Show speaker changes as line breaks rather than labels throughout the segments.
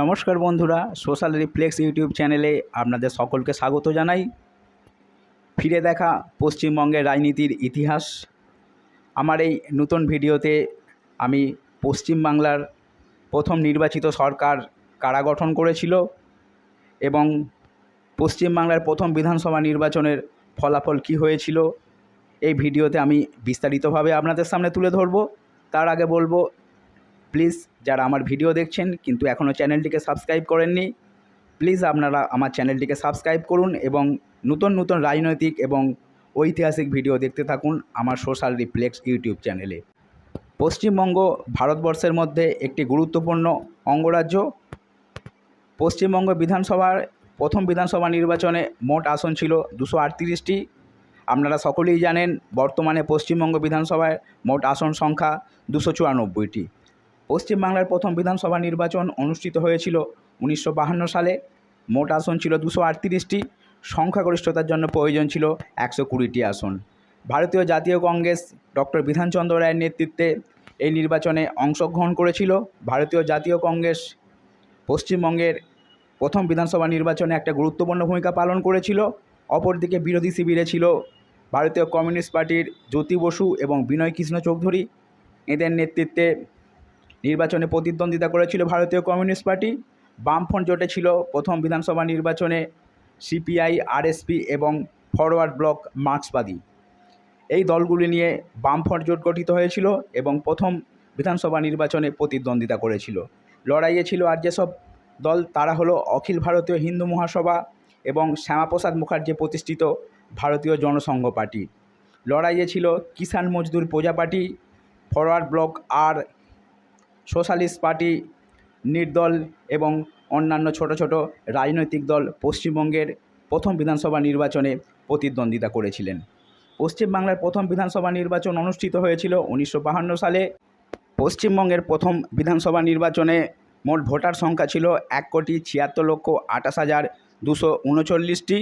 নমস্কার বন্ধুরা, social reflex YouTube চ্যানেলে আপনাদের সকলকে স্বাগত জানাই। ফিরে দেখা পশ্চিমবঙ্গের রাজনীতির ইতিহাস। আমার এই নতুন ভিডিওতে আমি পশ্চিমবাংলার প্রথম নির্বাচিত সরকার কারা গঠন করেছিল এবং পশ্চিমবাংলার প্রথম বিধানসভা নির্বাচনের ফলাফল কী হয়েছিল, এই ভিডিওতে আমি বিস্তারিতভাবে আপনাদের সামনে তুলে ধরবো। তার আগে বলব প্লিজ যারা আমার ভিডিও দেখছেন কিন্তু এখনও চ্যানেলটিকে সাবস্ক্রাইব করেননি, প্লিজ আপনারা আমার চ্যানেলটিকে সাবস্ক্রাইব করুন এবং নতুন নতুন রাজনৈতিক এবং ঐতিহাসিক ভিডিও দেখতে থাকুন আমার সোশ্যাল রিফ্লেক্স ইউটিউব চ্যানেলে। পশ্চিমবঙ্গ ভারতবর্ষের মধ্যে একটি গুরুত্বপূর্ণ অঙ্গরাজ্য। পশ্চিমবঙ্গ বিধানসভার প্রথম বিধানসভা নির্বাচনে মোট আসন ছিল দুশো আটত্রিশটি। আপনারা সকলেই জানেন বর্তমানে পশ্চিমবঙ্গ বিধানসভায় মোট আসন সংখ্যা দুশো চুরানব্বইটি পশ্চিমবাংলার প্রথম বিধানসভা নির্বাচন অনুষ্ঠিত হয়েছিল উনিশশো সালে। মোট আসন ছিল দুশো আটত্রিশটি। সংখ্যাগরিষ্ঠতার জন্য প্রয়োজন ছিল একশো কুড়িটি আসন। ভারতীয় জাতীয় কংগ্রেস ডক্টর বিধানচন্দ্র রায়ের নেতৃত্বে এই নির্বাচনে অংশগ্রহণ করেছিল ভারতীয় জাতীয় কংগ্রেস। পশ্চিমবঙ্গের প্রথম বিধানসভা নির্বাচনে একটা গুরুত্বপূর্ণ ভূমিকা পালন করেছিল। অপরদিকে বিরোধী শিবিরে ছিল ভারতীয় কমিউনিস্ট পার্টির জ্যোতি বসু এবং বিনয় কৃষ্ণ চৌধুরী। এদের নেতৃত্বে নির্বাচনে প্রতিদ্বন্দ্বিতা করেছিল ভারতীয় কমিউনিস্ট পার্টি। বামফ্রন্ট জোটে ছিল প্রথম বিধানসভা নির্বাচনে সিপিআই, আরএসপি এবং ফরওয়ার্ড ব্লক মার্ক্সবাদী। এই দলগুলি নিয়ে বামফ্রন্ট জোট গঠিত হয়েছিল এবং প্রথম বিধানসভা নির্বাচনে প্রতিদ্বন্দ্বিতা করেছিল। লড়াইয়ে ছিল আর যেসব দল, তারা হলো অখিল ভারতীয় হিন্দু মহাসভা এবং শ্যামাপ্রসাদ মুখার্জি প্রতিষ্ঠিত ভারতীয় জনসংঘ পার্টি। লড়াইয়ে ছিল Kisan Mazdoor Praja party, forward bloc আর সোশ্যালিস্ট পার্টি, নির্দল এবং অন্যান্য ছোট ছোট রাজনৈতিক দল পশ্চিমবঙ্গের প্রথম বিধানসভা নির্বাচনে প্রতিদ্বন্দ্বিতা করেছিলেন। পশ্চিমবাংলার প্রথম বিধানসভা নির্বাচন অনুষ্ঠিত হয়েছিল উনিশশো সালে। পশ্চিমবঙ্গের প্রথম বিধানসভা নির্বাচনে মোট ভোটার সংখ্যা ছিল এক কোটি ছিয়াত্তর লক্ষ আঠাশ হাজার দুশো উনচল্লিশটি।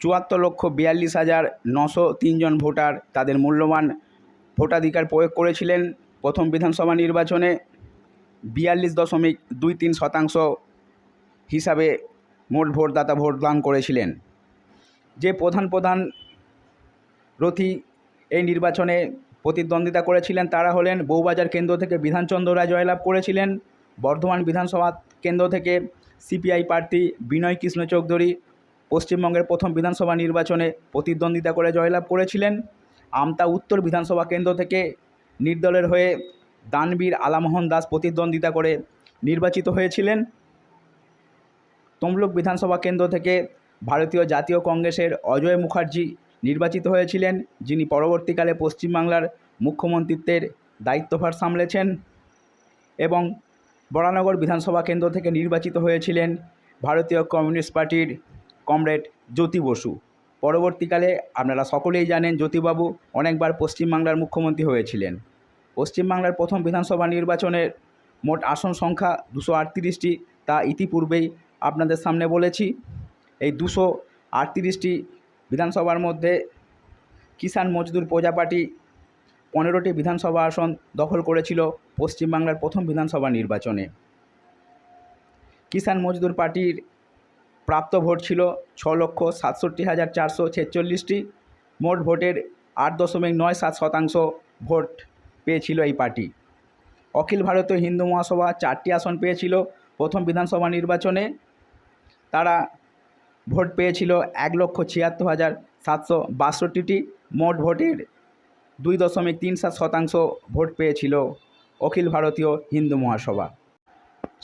চুয়াত্তর লক্ষ বিয়াল্লিশ হাজার নশো তিনজন ভোটার তাদের মূল্যবান ভোটাধিকার প্রয়োগ করেছিলেন। প্রথম বিধানসভা নির্বাচনে বিয়াল্লিশ দশমিক দুই তিন শতাংশ হিসাবে মোট ভোটদাতা ভোটদান করেছিলেন। যে প্রধান প্রধান রথী এই নির্বাচনে প্রতিদ্বন্দ্বিতা করেছিলেন তারা হলেন বউবাজার কেন্দ্র থেকে বিধানচন্দ্র রায় জয়লাভ করেছিলেন, বর্ধমান বিধানসভা কেন্দ্র থেকে সিপিআই প্রার্থী বিনয় কৃষ্ণ চৌধুরী পশ্চিমবঙ্গের প্রথম বিধানসভা নির্বাচনে প্রতিদ্বন্দ্বিতা করে জয়লাভ করেছিলেন। আমতা উত্তর বিধানসভা কেন্দ্র থেকে নির্দলের হয়ে দানবীর আলামোহন দাস প্রতিদ্বন্দ্বিতা করে নির্বাচিত হয়েছিলেন। তমলুক বিধানসভা কেন্দ্র থেকে ভারতীয় জাতীয় কংগ্রেসের অজয় মুখার্জি নির্বাচিত হয়েছিলেন, যিনি পরবর্তীকালে পশ্চিমবাংলার মুখ্যমন্ত্রিত্বের দায়িত্বভার সামলেছেন এবং বরানগর বিধানসভা কেন্দ্র থেকে নির্বাচিত হয়েছিলেন ভারতীয় কমিউনিস্ট পার্টির কমরেড জ্যোতি বসু। পরবর্তীকালে আপনারা সকলেই জানেন জ্যোতিবাবু অনেকবার পশ্চিমবাংলার মুখ্যমন্ত্রী হয়েছিলেন। পশ্চিমবাংলার প্রথম বিধানসভা নির্বাচনের মোট আসন সংখ্যা দুশো আটত্রিশটি। তা ইতিপূর্বেই আপনাদের সামনে বলেছি। এই দুশো আটত্রিশটি বিধানসভার মধ্যে কিষাণ মজদুর প্রজা পার্টি পনেরোটি বিধানসভা আসন দখল করেছিল পশ্চিমবাংলার প্রথম বিধানসভা নির্বাচনে। কিষাণ মজদুর পার্টির প্রাপ্ত ভোট ছিল ছ লক্ষ সাতষট্টি হাজার চারশো ছেচল্লিশটি। মোট ভোটের আট দশমিক নয় সাত শতাংশ ভোট পেয়েছিল এই পার্টি। অখিল ভারতীয় হিন্দু মহাসভা চারটি আসন পেয়েছিল। প্রথম বিধানসভা নির্বাচনে তারা ভোট পেয়েছিল এক লক্ষ ছিয়াত্তর হাজার সাতশো বাষট্টিটি। মোট ভোটের দুই দশমিক তিন সাত শতাংশ ভোট পেয়েছিল অখিল ভারতীয় হিন্দু মহাসভা।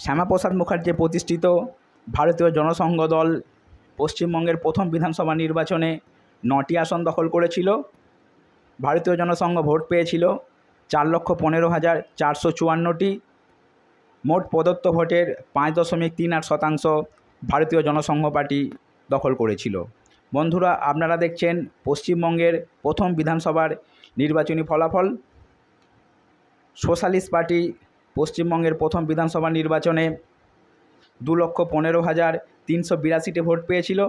শ্যামাপ্রসাদ মুখার্জি প্রতিষ্ঠিত ভারতীয় জনসংঘ দল পশ্চিমবঙ্গের প্রথম বিধানসভা নির্বাচনে নটি আসন দখল করেছিল। ভারতীয় জনসংঘ ভোট পেয়েছিল চার লক্ষ পনেরো হাজার চারশো চুয়ান্নটি। মোট প্রদত্ত ভোটের পাঁচ দশমিক তিন আট শতাংশ ভারতীয় জনসংঘ পার্টি দখল করেছিল। বন্ধুরা, আপনারা দেখছেন পশ্চিমবঙ্গের প্রথম বিধানসভার নির্বাচনী ফলাফল। সোশ্যালিস্ট পার্টি পশ্চিমবঙ্গের প্রথম বিধানসভা নির্বাচনে দু লক্ষ পনেরো হাজার তিনশো বিরাশিটি ভোট পেয়েছিল,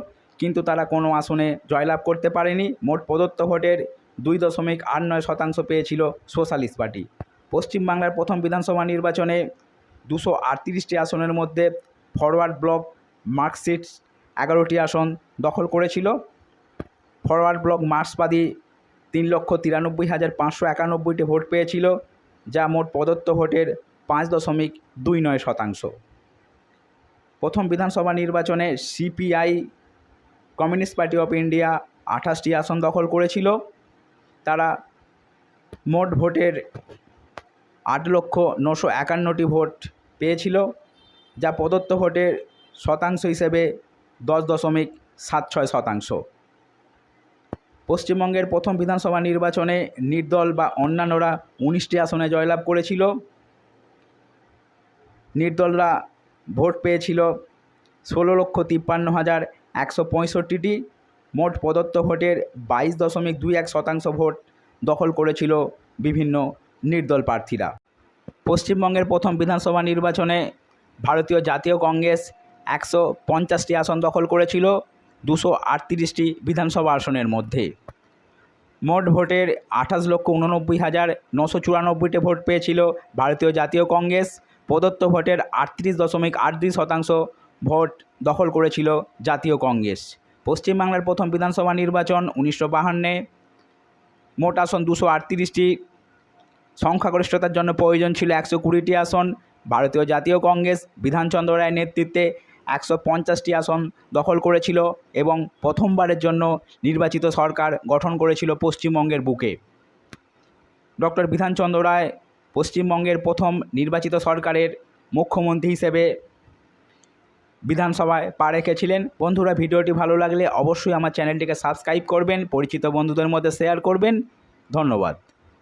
কিন্তু তারা কোনো আসনে জয়লাভ করতে পারেনি। মোট প্রদত্ত ভোটের দুই দশমিক আট নয় শতাংশ পেয়েছিল সোশ্যালিস্ট পার্টি। পশ্চিমবাংলার প্রথম বিধানসভা নির্বাচনে দুশো আটত্রিশটি আসনের মধ্যে ফরওয়ার্ড ব্লক মার্কশিটস এগারোটি আসন দখল করেছিল। ফরওয়ার্ড ব্লক মার্ক্সবাদী তিন লক্ষ তিরানব্বই হাজার পাঁচশো একানব্বইটি ভোট পেয়েছিল, যা মোট প্রদত্ত ভোটের পাঁচ দশমিক দুই নয় শতাংশ। প্রথম বিধানসভা নির্বাচনে CPI communist party of India আঠাশটি আসন দখল করেছিল। তারা মোট ভোটের আট লক্ষ নশো একান্নটি ভোট পেয়েছিল, যা প্রদত্ত ভোটের শতাংশ হিসেবে দশ দশমিক সাত ছয় শতাংশ। পশ্চিমবঙ্গের প্রথম বিধানসভা নির্বাচনে নির্দল বা অন্যান্যরা উনিশটি আসনে জয়লাভ করেছিল। নির্দলরা ভোট পেয়েছিল ষোলো লক্ষ তিপ্পান্ন হাজার একশো পঁয়ষট্টিটি। মোট প্রদত্ত ভোটের বাইশ দশমিক দুই এক শতাংশ ভোট দখল করেছিল বিভিন্ন নির্দল প্রার্থীরা। পশ্চিমবঙ্গের প্রথম বিধানসভা নির্বাচনে ভারতীয় জাতীয় কংগ্রেস একশো পঞ্চাশটি আসন দখল করেছিল, দুশো আটত্রিশটি বিধানসভা আসনের মধ্যে। মোট ভোটের আঠাশ লক্ষ উননব্বই হাজার নশো চুরানব্বইটি ভোট পেয়েছিল ভারতীয় জাতীয় কংগ্রেস। প্রদত্ত ভোটের আটত্রিশ দশমিক আট দুই শতাংশ ভোট দখল করেছিল জাতীয় কংগ্রেস। পশ্চিমবাংলার প্রথম বিধানসভা নির্বাচন উনিশশো বাহান্নে। মোট আসন দুশো আটত্রিশটি। সংখ্যাগরিষ্ঠতার জন্য প্রয়োজন ছিল একশো কুড়িটি আসন। ভারতীয় জাতীয় কংগ্রেস বিধানচন্দ্র রায়ের নেতৃত্বে একশো পঞ্চাশটি আসন দখল করেছিল এবং প্রথমবারের জন্য নির্বাচিত সরকার গঠন করেছিল পশ্চিমবঙ্গের বুকে। ডক্টর বিধানচন্দ্র রায় পশ্চিমবঙ্গের প্রথম নির্বাচিত সরকারের মুখ্যমন্ত্রী হিসেবে বিধানসভায় পা রেখেছিলেন। বন্ধুরা, ভিডিওটি ভালো লাগলে অবশ্যই আমার চ্যানেলটিকে সাবস্ক্রাইব করবেন, পরিচিত বন্ধুদের মধ্যে শেয়ার করবেন। ধন্যবাদ।